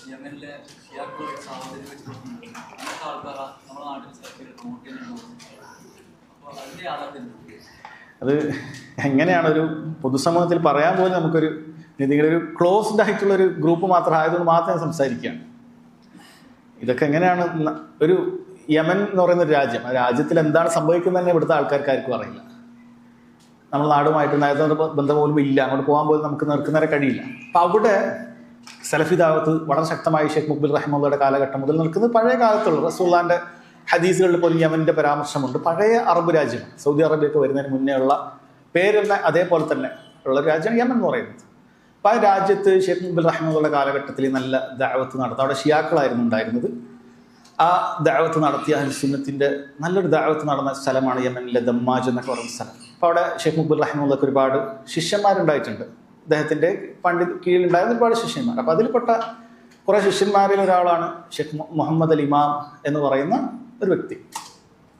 നാട്ടിൽ അപ്പോൾ അത് എങ്ങനെയാണ് ഒരു പൊതുസമൂഹത്തിൽ പറയാൻ പോലും നമുക്കൊരു നിങ്ങളുടെ ഒരു ക്ലോസ്ഡ് ആയിട്ടുള്ള ഒരു ഗ്രൂപ്പ് മാത്രം ആയതുകൊണ്ട് മാത്രമേ സംസാരിക്കുകയാണ്. ഇതൊക്കെ എങ്ങനെയാണ് ഒരു യമൻ എന്ന് പറയുന്ന ഒരു രാജ്യം ആ രാജ്യത്തിൽ എന്താണ് സംഭവിക്കുന്നതെന്ന് ഇവിടുത്തെ ആൾക്കാർക്ക് ആർക്കും അറിയില്ല. നമ്മൾ നാടുമായിട്ട് നയതന്ത്ര ബന്ധം പോലും ഇല്ല. അങ്ങോട്ട് പോകാൻ പോലും നമുക്ക് നിൽക്കുന്നവരെ കഴിയില്ല. അപ്പം അവിടെ സലഫി ദാവത്ത് വളരെ ശക്തമായി ഷെയ്ഖ് മുബിൽ റഹ്മുള്ളയുടെ കാലഘട്ടം മുതൽ നിൽക്കുന്നത് പഴയ കാലത്തുള്ള റസൂള്ളാന്റെ ഹദീസുകളിൽ പോലും യമന്റെ പരാമർശമുണ്ട്. പഴയ അറബ് രാജ്യം സൗദി അറേബ്യയൊക്കെ വരുന്നതിന് മുന്നേ ഉള്ള പേരുള്ള അതേപോലെ തന്നെ ഉള്ള രാജ്യമാണ് യമൻ എന്ന് പറയുന്നത്. അപ്പം ആ രാജ്യത്ത് ഷെയ്ഖ് മുബിൽ റഹ്മുള്ള കാലഘട്ടത്തിൽ നല്ല ദാവത്ത് നടത്തും. അവിടെ ഷിയാക്കളായിരുന്നു ഉണ്ടായിരുന്നത്. ആ ദാവത്ത് നടത്തിയ സുന്നത്തിന്റെ നല്ലൊരു ദാവത്ത് നടന്ന സ്ഥലമാണ് യമനിലെ ദമ്മാജ് എന്നൊക്കെ പറയുന്ന സ്ഥലം. അപ്പോൾ അവിടെ ഷെയ്ഖ് മുബുൽ റഹ്മുള്ളക്ക് ഒരുപാട് ശിഷ്യന്മാരുണ്ടായിട്ടുണ്ട്. അദ്ദേഹത്തിന്റെ പണ്ഡിത് കീഴിലുണ്ടായിരുന്ന ഒരുപാട് ശിഷ്യന്മാർ. അപ്പോൾ അതിൽപ്പെട്ട കുറേ ശിഷ്യന്മാരിൽ ഒരാളാണ് ഷെഖ് മുഹമ്മദ് അൽ ഇമാം എന്ന് പറയുന്ന ഒരു വ്യക്തി.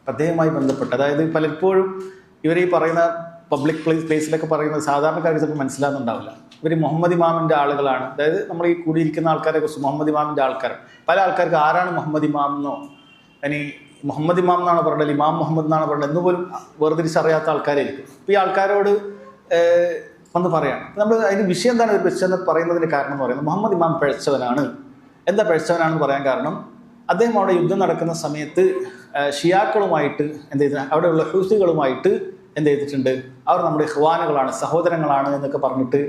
അദ്ദേഹവുമായി ബന്ധപ്പെട്ട് അതായത് പലപ്പോഴും ഇവർ ഈ പറയുന്ന പബ്ലിക് പ്ലേസ് പ്ലേസിലൊക്കെ പറയുന്നത് സാധാരണക്കാർക്ക് ചിലപ്പോൾ മനസ്സിലാകുന്നുണ്ടാവില്ല ഇവർ മുഹമ്മദ് ഇമാമിന്റെ ആളുകളാണ്. അതായത് നമ്മൾ ഈ കൂടിയിരിക്കുന്ന ആൾക്കാരെ കുറിച്ച് മുഹമ്മദ് ഇമാമിന്റെ ആൾക്കാർ. പല ആൾക്കാർക്ക് ആരാണ് മുഹമ്മദ് ഇമാം എന്നോ ഇനി മുഹമ്മദ് ഇമാം എന്നാണ് പറഞ്ഞത് ഇമാം മുഹമ്മദ് എന്നാണ് പറഞ്ഞത് എന്ന് പോലും വേർതിരിച്ചറിയാത്ത ആൾക്കാരായിരിക്കും. അപ്പോൾ ഈ ആൾക്കാരോട് വന്ന് പറയാം. നമ്മൾ അതിന് വിഷയം എന്താണ് വെച്ചെന്ന് പറയുന്നതിന് കാരണം എന്ന് പറയുന്നത്? മുഹമ്മദ് ഇമാം പഴച്ചവനാണ് എന്താ പഴച്ചവനാണെന്ന് പറയാൻ കാരണം? അദ്ദേഹം അവിടെ യുദ്ധം നടക്കുന്ന സമയത്ത് ഷിയാക്കളുമായിട്ട് എന്ത് ചെയ്ത അവിടെയുള്ള ഹൂസികളുമായിട്ട് എന്ത് ചെയ്തിട്ടുണ്ട്? അവർ നമ്മുടെ ഹ്വാനുകളാണ് സഹോദരങ്ങളാണ് എന്നൊക്കെ പറഞ്ഞിട്ട്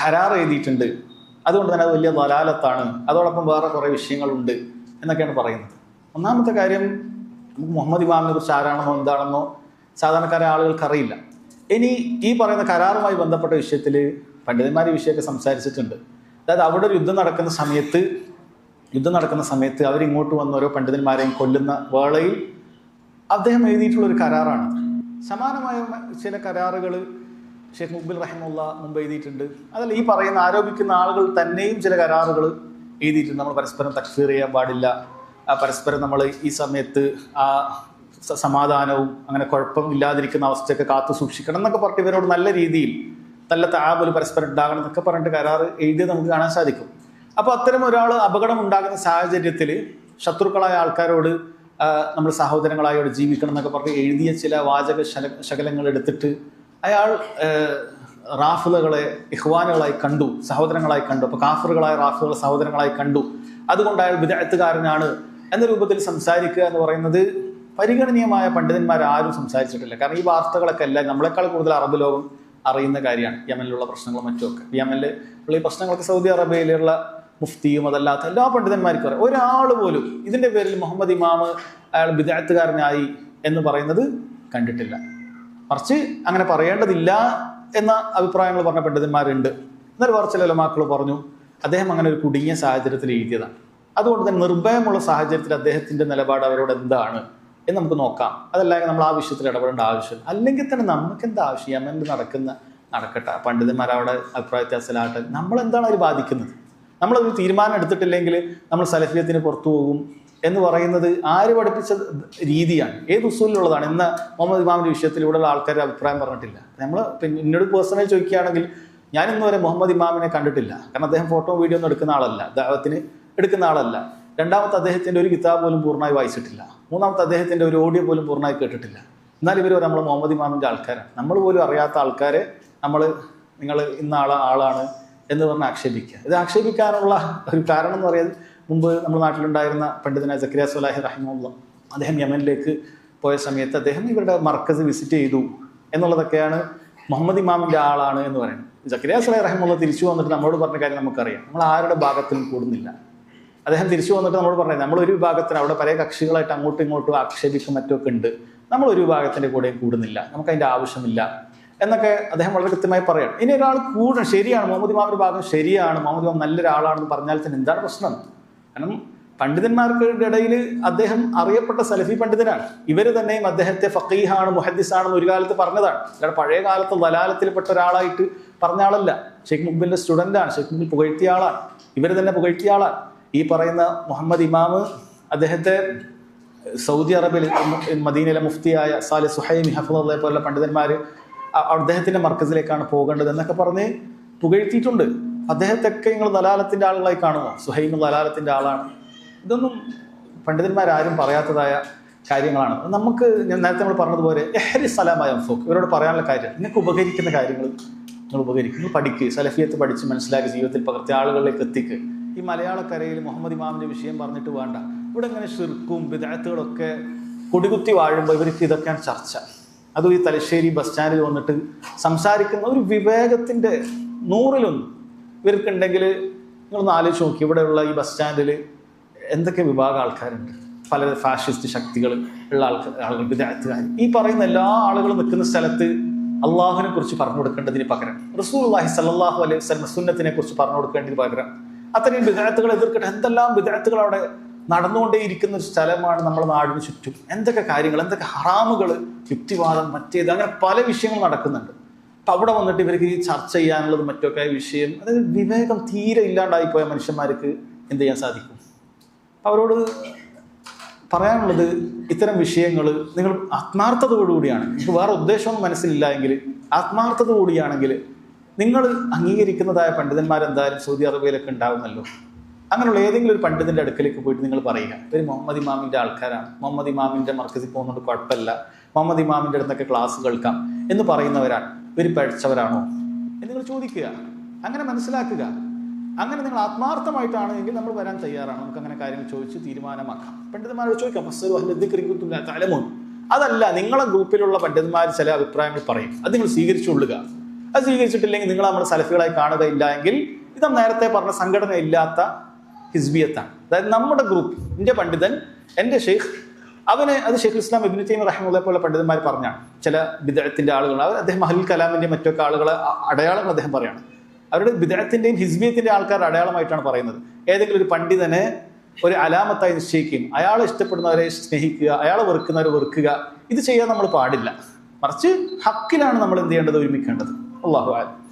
കരാർ എഴുതിയിട്ടുണ്ട്. അതുകൊണ്ട് തന്നെ അത് വലിയ ദലാലത്താണ്. അതോടൊപ്പം വേറെ കുറേ വിഷയങ്ങളുണ്ട് എന്നൊക്കെയാണ് പറയുന്നത്. ഒന്നാമത്തെ കാര്യം മുഹമ്മദ് ഇമാമിനെ കുറിച്ച് ആരാണെന്നോ എന്താണെന്നോ സാധാരണക്കാരെ ആളുകൾക്ക് അറിയില്ല. ഇനി ഈ പറയുന്ന കരാറുമായി ബന്ധപ്പെട്ട വിഷയത്തിൽ പണ്ഡിതന്മാർ ഈ വിഷയമൊക്കെ സംസാരിച്ചിട്ടുണ്ട്. അതായത് അവിടെ ഒരു യുദ്ധം നടക്കുന്ന സമയത്ത് യുദ്ധം നടക്കുന്ന സമയത്ത് അവരിങ്ങോട്ട് വന്ന ഓരോ പണ്ഡിതന്മാരെയും കൊല്ലുന്ന വേളയിൽ അദ്ദേഹം എഴുതിയിട്ടുള്ള ഒരു കരാറാണ്. സമാനമായ ചില കരാറുകൾ ഷെയ്ഖ് മുബിൽ റഹിമുള്ള മുമ്പ് എഴുതിയിട്ടുണ്ട്. അതല്ല ഈ പറയുന്ന ആരോപിക്കുന്ന ആളുകൾ തന്നെയും ചില കരാറുകൾ എഴുതിയിട്ടുണ്ട്. നമ്മൾ പരസ്പരം തക്ഫീർ ചെയ്യാൻ പാടില്ല. പരസ്പരം നമ്മൾ ഈ സമയത്ത് ആ സമാധാനവും അങ്ങനെ കുഴപ്പമില്ലാതിരിക്കുന്ന അവസ്ഥയൊക്കെ കാത്തു സൂക്ഷിക്കണം എന്നൊക്കെ പറഞ്ഞിട്ട് ഇവരോട് നല്ല രീതിയിൽ നല്ല താപൽ പരസ്പരം ഉണ്ടാകണം എന്നൊക്കെ പറഞ്ഞിട്ട് കരാറ് എഴുതിയത് നമുക്ക് കാണാൻ സാധിക്കും. അപ്പോൾ അത്തരം ഒരാൾ അപകടം ഉണ്ടാകുന്ന സാഹചര്യത്തിൽ ശത്രുക്കളായ ആൾക്കാരോട് നമ്മൾ സഹോദരങ്ങളായോട് ജീവിക്കണം എന്നൊക്കെ പറഞ്ഞ് എഴുതിയ ചില വാചക ശകലങ്ങൾ എടുത്തിട്ട് അയാൾ റാഫുലകളെ ഇഹ്വാനുകളായി കണ്ടു സഹോദരങ്ങളായി കണ്ടു. അപ്പോൾ കാഫറുകളായ റാഫുകളെ സഹോദരങ്ങളായി കണ്ടു. അതുകൊണ്ട് അയാൾ വിദഗ്ധകാരനാണ് എന്ന രൂപത്തിൽ സംസാരിക്കുക എന്ന് പറയുന്നത് പരിഗണനീയമായ പണ്ഡിതന്മാർ ആരും സംസാരിച്ചിട്ടില്ല. കാരണം ഈ വാർത്തകളൊക്കെ എല്ലാം നമ്മളെക്കാൾ കൂടുതൽ അറബ് ലോകം അറിയുന്ന കാര്യമാണ്. യമനിലുള്ള പ്രശ്നങ്ങളും മറ്റുമൊക്കെ. യമനിൽ ഉള്ള ഈ പ്രശ്നങ്ങളൊക്കെ സൗദി അറേബ്യയിലുള്ള മുഫ്തിയും അതല്ലാത്ത എല്ലാ പണ്ഡിതന്മാർക്കും അറിയാം. ഒരാൾ പോലും ഇതിന്റെ പേരിൽ മുഹമ്മദ് ഇമാമ് അയാൾ വിദ്യാർത്ഥികാരനായി എന്ന് പറയുന്നത് കണ്ടിട്ടില്ല. മറിച്ച് അങ്ങനെ പറയേണ്ടതില്ല എന്ന അഭിപ്രായങ്ങൾ പറഞ്ഞ പണ്ഡിതന്മാരുണ്ട്. എന്നാൽ വേറെ ചില പറഞ്ഞു അദ്ദേഹം അങ്ങനെ ഒരു കുടുങ്ങിയ സാഹചര്യത്തിൽ എഴുതിയതാണ്. അതുകൊണ്ട് തന്നെ നിർഭയമുള്ള സാഹചര്യത്തിൽ അദ്ദേഹത്തിന്റെ നിലപാട് അവരോട് എന്താണ്? എന്ന് നമുക്ക് നോക്കാം. അതല്ലെങ്കിൽ നമ്മൾ ആ വിഷയത്തിൽ ഇടപെടേണ്ട ആവശ്യം അല്ലെങ്കിൽ തന്നെ നമുക്ക് എന്താ ആവശ്യം? യമനിൽ നടക്കുന്ന നടക്കട്ടെ. പണ്ഡിതന്മാർ അവിടെ അഭിപ്രായ വ്യത്യാസത്തിലാകട്ടെ. നമ്മൾ എന്താണ് അതിൽ ബാധിക്കുന്നത്? നമ്മളൊരു തീരുമാനം എടുത്തിട്ടില്ലെങ്കിൽ നമ്മൾ സലഫിയത്തിന് പുറത്തു പോകും എന്ന് പറയുന്നത് ആര് പഠിപ്പിച്ച രീതിയാണ്? ഏത് ഉസൂലിലുള്ളതാണ്? ഇന്ന് മുഹമ്മദ് ഇമാമിന്റെ വിഷയത്തിൽ ഇവിടെയുള്ള ആൾക്കാരുടെ അഭിപ്രായം പറഞ്ഞിട്ടില്ല. നമ്മൾ പിന്നെ എന്നോട് പേഴ്സണലി ചോദിക്കുകയാണെങ്കിൽ ഞാൻ വരെ മുഹമ്മദ് ഇമാമിനെ കണ്ടിട്ടില്ല. കാരണം അദ്ദേഹം ഫോട്ടോ വീഡിയോ ഒന്നും എടുക്കുന്ന ആളല്ല. ദാവത്തിന് എടുക്കുന്ന ആളല്ല. രണ്ടാമത്തെ അദ്ദേഹത്തിന്റെ ഒരു കിതാബ് പോലും പൂർണമായി വായിച്ചിട്ടില്ല. മൂന്നാമത്തെ അദ്ദേഹത്തിന്റെ ഒരു ഓഡിയോ പോലും പൂർണമായി കേട്ടിട്ടില്ല. എന്നാൽ ഇവർ നമ്മൾ മുഹമ്മദ് ഇമാമിന്റെ ആൾക്കാരാണ്. നമ്മൾ പോലും അറിയാത്ത ആൾക്കാരെ നമ്മൾ നിങ്ങൾ ഇന്ന ആള ആളാണ് എന്ന് പറഞ്ഞ് ആക്ഷേപിക്കുക. ഇത് ആക്ഷേപിക്കാനുള്ള ഒരു കാരണം എന്ന് പറയുന്നത് മുമ്പ് നമ്മുടെ നാട്ടിലുണ്ടായിരുന്ന പണ്ഡിതനായ ജക്രിയ സുലാഹി റഹിമുള്ള അദ്ദേഹം യമനിലേക്ക് പോയ സമയത്ത് അദ്ദേഹം ഇവരുടെ മർക്കസ് വിസിറ്റ് ചെയ്തു എന്നുള്ളതൊക്കെയാണ് മുഹമ്മദ് ഇമാമിന്റെ ആളാണ് എന്ന് പറയുന്നത്. ജക്രിയ സുലാഹി റഹിമുള്ള തിരിച്ചു വന്നിട്ട് നമ്മളോട് പറഞ്ഞ കാര്യം നമുക്കറിയാം. നമ്മൾ ആരുടെ ഭാഗത്തിലും കൂടുന്നില്ല. അദ്ദേഹം തിരിച്ചു വന്നിട്ട് നമ്മൾ പറഞ്ഞത് നമ്മൾ ഒരു വിഭാഗത്തിന് അവിടെ പല കക്ഷികളായിട്ട് അങ്ങോട്ടും ഇങ്ങോട്ടും ആക്ഷേപിക്കും മറ്റുമൊക്കെ ഉണ്ട്. നമ്മൾ ഒരു വിഭാഗത്തിന്റെ കൂടെയും കൂടുന്നില്ല. നമുക്ക് അതിന്റെ ആവശ്യമില്ല. എന്നൊക്കെ അദ്ദേഹം വളരെ കൃത്യമായി പറയണം. ഇനി ഒരാൾ കൂടണം ശരിയാണ് മുഹമ്മദ് ഇമാമിന്റെ ഭാഗം ശരിയാണ് മുഹമ്മദ് ഇമാം നല്ലൊരാളാണെന്ന് പറഞ്ഞാൽ തന്നെ എന്താണ് പ്രശ്നം? കാരണം പണ്ഡിതന്മാർക്ക് ഇടയിൽ അദ്ദേഹം അറിയപ്പെട്ട സലഫി പണ്ഡിതനാണ്. ഇവർ തന്നെയും അദ്ദേഹത്തെ ഫക്കീഹാണ് മുഹദ്ദിസാണെന്ന് ഒരു കാലത്ത് പറഞ്ഞതാണ്. അല്ലാതെ പഴയ കാലത്ത് വലാലത്തിൽപ്പെട്ട ഒരാളായിട്ട് പറഞ്ഞ ആളല്ല. ഷെയ്ഖ് മുബിന്റെ സ്റ്റുഡന്റാണ് ഷെയ്ഖ് മുബിൽ പുകഴ്ത്തിയ ആളാണ്. ഇവർ തന്നെ പുകഴ്ത്തിയ ആളാണ്. ഈ പറയുന്ന മുഹമ്മദ് ഇമാമ് അദ്ദേഹത്തെ സൗദി അറേബ്യയിൽ മദീനയിലെ മുഫ്തിയായ സാലി സുഹൈമി ഹഫുദെ പോലുള്ള പണ്ഡിതന്മാർ അദ്ദേഹത്തിന്റെ മർക്കസിലേക്കാണ് പോകേണ്ടത് എന്നൊക്കെ പറഞ്ഞ് പുകഴ്ത്തിയിട്ടുണ്ട്. അദ്ദേഹത്തൊക്കെ നിങ്ങൾ ദലാലത്തിന്റെ ആളുകളായി കാണുമോ? സുഹൈം ദലാലത്തിന്റെ ആളാണ്. ഇതൊന്നും പണ്ഡിതന്മാരാരും പറയാത്തതായ കാര്യങ്ങളാണ്. നമുക്ക് ഞാൻ നേരത്തെ നമ്മൾ പറഞ്ഞതുപോലെ എഹരി സലാമായ ഫോക്ക് ഇവരോട് പറയാനുള്ള കാര്യം നിങ്ങൾക്ക് ഉപകരിക്കുന്ന കാര്യങ്ങൾ നിങ്ങൾ ഉപകരിക്കും. നിങ്ങൾ പഠിക്കുക സലഫിയത്ത് പഠിച്ച് മനസ്സിലാക്കി ജീവിതത്തിൽ പകർത്തി ആളുകളിലേക്ക് എത്തിക്ക്. ഈ മലയാളക്കരയിൽ മുഹമ്മദ് ഇമാമിന്റെ വിഷയം പറഞ്ഞിട്ട് വേണ്ട. ഇവിടെ ഇങ്ങനെ ഷിർക്കും വിദഗ്ധകളൊക്കെ കൊടികുത്തി വാഴുമ്പോൾ ഇവർക്ക് ഇതൊക്കെയാണ് ചർച്ച. അതും ഈ തലശ്ശേരി ബസ് സ്റ്റാൻഡിൽ വന്നിട്ട് സംസാരിക്കുന്ന ഒരു വിവേകത്തിന്റെ നൂറിലൊന്നും ഇവർക്കുണ്ടെങ്കിൽ നിങ്ങളൊന്ന് ആലോചിച്ച് നോക്കി. ഇവിടെയുള്ള ഈ ബസ് സ്റ്റാൻഡിൽ എന്തൊക്കെ വിഭാഗം ആൾക്കാരുണ്ട്? പല ഫാഷിസ്റ്റ് ശക്തികൾ ഉള്ള ആൾക്കാർ ആളുകൾ വിദഗ്ധകാർ ഈ പറയുന്ന എല്ലാ ആളുകളും നിൽക്കുന്ന സ്ഥലത്ത് അള്ളാഹുവിനെ കുറിച്ച് പറഞ്ഞു കൊടുക്കേണ്ടതിന് പകരം. റസൂൽ അള്ളാഹി സല്ലാഹു അലൈഹി സ്വലം സുന്നത്തിനെ കുറിച്ച് പറഞ്ഞു കൊടുക്കേണ്ടതിന് പകരം അത്രയും വിദഗ്ധകൾ എതിർക്കട്ടെ. എന്തെല്ലാം വിദഗ്ധകൾ അവിടെ നടന്നുകൊണ്ടേയിരിക്കുന്ന ഒരു സ്ഥലമാണ് നമ്മുടെ നാടിന് ചുറ്റും. എന്തൊക്കെ കാര്യങ്ങൾ എന്തൊക്കെ ഹറാമുകൾ യുക്തിവാദം മറ്റേത് അങ്ങനെ പല വിഷയങ്ങൾ നടക്കുന്നുണ്ട്. അപ്പൊ അവിടെ വന്നിട്ട് ഇവർക്ക് ഈ ചർച്ച ചെയ്യാനുള്ളത് മറ്റൊക്കെ വിഷയം അതായത് വിവേകം തീരെ ഇല്ലാണ്ടായി പോയ മനുഷ്യന്മാർക്ക് എന്ത് ചെയ്യാൻ സാധിക്കും? അവരോട് പറയാനുള്ളത് ഇത്തരം വിഷയങ്ങൾ നിങ്ങൾ ആത്മാർത്ഥതയോടുകൂടിയാണ്. നിങ്ങൾക്ക് വേറെ ഉദ്ദേശമൊന്നും മനസ്സിലില്ല എങ്കിൽ ആത്മാർത്ഥതയോടുകൂടിയാണെങ്കിൽ നിങ്ങൾ അംഗീകരിക്കുന്നതായ പണ്ഡിതന്മാർ എന്തായാലും സൗദി അറേബ്യയിലൊക്കെ ഉണ്ടാവുമല്ലോ അങ്ങനെയുള്ള ഏതെങ്കിലും ഒരു പണ്ഡിതന്റെ അടുക്കലേക്ക് പോയിട്ട് നിങ്ങൾ പറയുക. ഇവർ മുഹമ്മദ് ഇമാമിന്റെ ആൾക്കാരാണ്. മുഹമ്മദ് ഇമാമിന്റെ മർക്കസിൽ പോകുന്നതുകൊണ്ട് കുഴപ്പമില്ല. മുഹമ്മദ് ഇമാമിന്റെ അടുത്തൊക്കെ ക്ലാസ് കേൾക്കാം എന്ന് പറയുന്നവരാണ്. ഇവർ പഠിച്ചവരാണോ? എന്ന് നിങ്ങൾ ചോദിക്കുക. അങ്ങനെ മനസ്സിലാക്കുക. അങ്ങനെ നിങ്ങൾ ആത്മാർത്ഥമായിട്ടാണ് എങ്കിൽ നമ്മൾ വരാൻ തയ്യാറാണ്. നമുക്ക് അങ്ങനെ കാര്യങ്ങൾ ചോദിച്ച് തീരുമാനമാക്കാം. പണ്ഡിതന്മാരോട് ചോദിക്കാം ഫസ്സലു അഹ്ലദ്ദിക്രിക്കുത്തുല്ല തലമോ അതല്ല നിങ്ങളെ ഗ്രൂപ്പിലുള്ള പണ്ഡിതന്മാർ ചില അഭിപ്രായങ്ങൾ പറയും. അത് നിങ്ങൾ സ്വീകരിച്ചുകൊള്ളുക. അത് സ്വീകരിച്ചിട്ടില്ലെങ്കിൽ നിങ്ങൾ നമ്മുടെ സലഫികളായി കാണുകയില്ല എങ്കിൽ ഇത് നേരത്തെ പറഞ്ഞ സംഘടന ഇല്ലാത്ത ഹിസ്ബിയത്താണ്. അതായത് നമ്മുടെ ഗ്രൂപ്പ് എന്റെ പണ്ഡിതൻ എന്റെ ഷെയ്ഖ് അവന് അത് ഷെയ്ഖ് ഇസ്ലാം ഇബിന് തൈമ റഹ്മുള്ള പോലെ പണ്ഡിതന്മാർ പറഞ്ഞാണ്. ചില വിദഗ്ധത്തിന്റെ ആളുകൾ അവർ അദ്ദേഹം അഹുൽ കലാമിന്റെയും മറ്റൊക്കെ ആളുകളെ അടയാളങ്ങൾ അദ്ദേഹം പറയാണ്. അവരുടെ വിദഗ്ധത്തിന്റെയും ഹിസ്ബിയത്തിന്റെ ആൾക്കാരുടെ അടയാളമായിട്ടാണ് പറയുന്നത്. ഏതെങ്കിലും ഒരു പണ്ഡിതനെ ഒരു അലാമത്തായി നിശ്ചയിക്കും അയാളെ ഇഷ്ടപ്പെടുന്നവരെ സ്നേഹിക്കുക അയാളെ വെറുക്കുന്നവരെ വെറുക്കുക ഇത് ചെയ്യാൻ നമ്മൾ പാടില്ല. മറിച്ച് ഹക്കിലാണ് നമ്മൾ എന്ത് ചെയ്യേണ്ടത്? ഒരുമിക്കേണ്ടത്. അള്ളാഹു ആലം